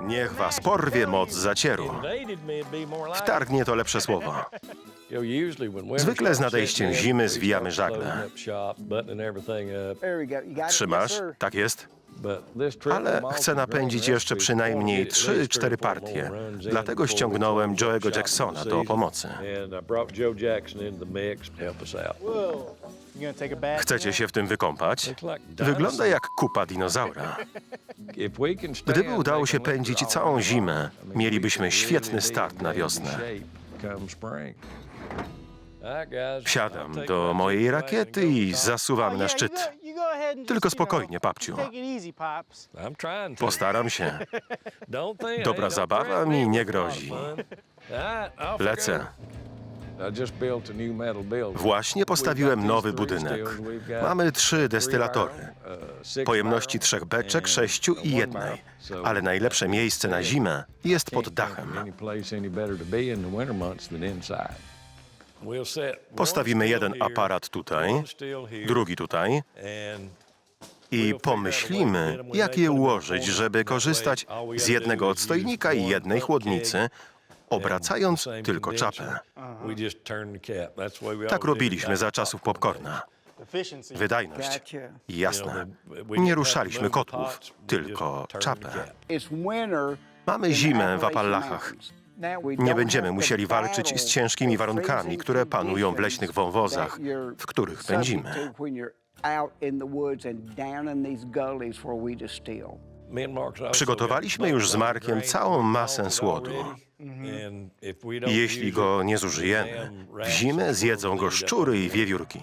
Niech was porwie moc zacieru. Wtargnie to lepsze słowo. Zwykle z nadejściem zimy zwijamy żagle. Trzymasz? Tak jest? Ale chcę napędzić jeszcze przynajmniej 3-4 partie. Dlatego ściągnąłem Joe'ego Jacksona do pomocy. Chcecie się w tym wykąpać? Wygląda jak kupa dinozaura. Gdyby udało się pędzić całą zimę, mielibyśmy świetny start na wiosnę. Wsiadam do mojej rakiety i zasuwam na szczyt. Tylko spokojnie, papciu. Postaram się. Dobra zabawa mi nie grozi. Lecę. Właśnie postawiłem nowy budynek. Mamy trzy destylatory. Pojemności trzech beczek, sześciu i jednej. Ale najlepsze miejsce na zimę jest pod dachem. Postawimy jeden aparat tutaj, drugi tutaj i pomyślimy, jak je ułożyć, żeby korzystać z jednego odstojnika i jednej chłodnicy, obracając tylko czapę. Tak robiliśmy za czasów popcorna. Wydajność. Jasne. Nie ruszaliśmy kotłów, tylko czapę. Mamy zimę w Apalachach. Nie będziemy musieli walczyć z ciężkimi warunkami, które panują w leśnych wąwozach, w których pędzimy. Przygotowaliśmy już z Markiem całą masę słodu. Jeśli go nie zużyjemy, w zimę zjedzą go szczury i wiewiórki.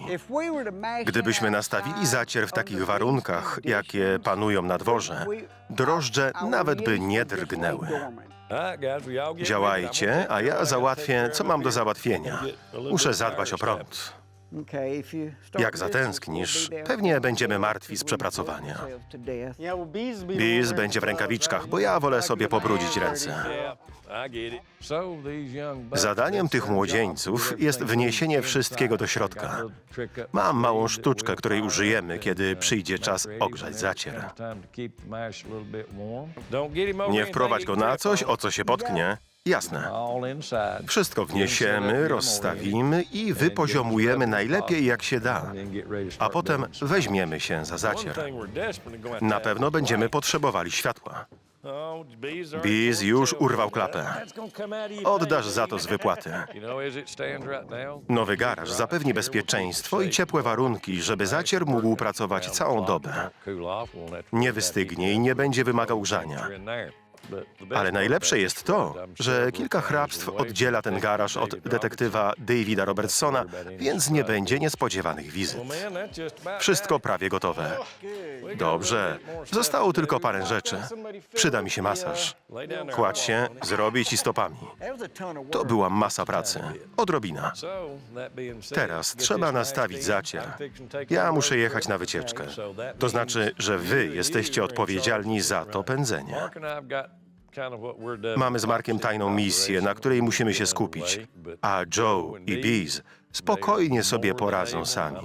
Gdybyśmy nastawili zacier w takich warunkach, jakie panują na dworze, drożdże nawet by nie drgnęły. Działajcie, a ja załatwię, co mam do załatwienia. Muszę zadbać o prąd. Jak zatęsknisz, pewnie będziemy martwi z przepracowania. Biz będzie w rękawiczkach, bo ja wolę sobie pobrudzić ręce. Zadaniem tych młodzieńców jest wniesienie wszystkiego do środka. Mam małą sztuczkę, której użyjemy, kiedy przyjdzie czas ogrzać zacier. Nie wprowadź go na coś, o co się potknie. Jasne. Wszystko wniesiemy, rozstawimy i wypoziomujemy najlepiej jak się da. A potem weźmiemy się za zacier. Na pewno będziemy potrzebowali światła. Biz już urwał klapę. Oddasz za to z wypłaty. Nowy garaż zapewni bezpieczeństwo i ciepłe warunki, żeby zacier mógł pracować całą dobę. Nie wystygnie i nie będzie wymagał grzania. Ale najlepsze jest to, że kilka hrabstw oddziela ten garaż od detektywa Davida Robertsona, więc nie będzie niespodziewanych wizyt. Wszystko prawie gotowe. Dobrze, zostało tylko parę rzeczy. Przyda mi się masaż. Kładź się, zrobię ci stopami. To była masa pracy. Odrobina. Teraz trzeba nastawić zacier. Ja muszę jechać na wycieczkę. To znaczy, że wy jesteście odpowiedzialni za to pędzenie. Mamy z Markiem tajną misję, na której musimy się skupić, a Joe i Biz spokojnie sobie poradzą sami.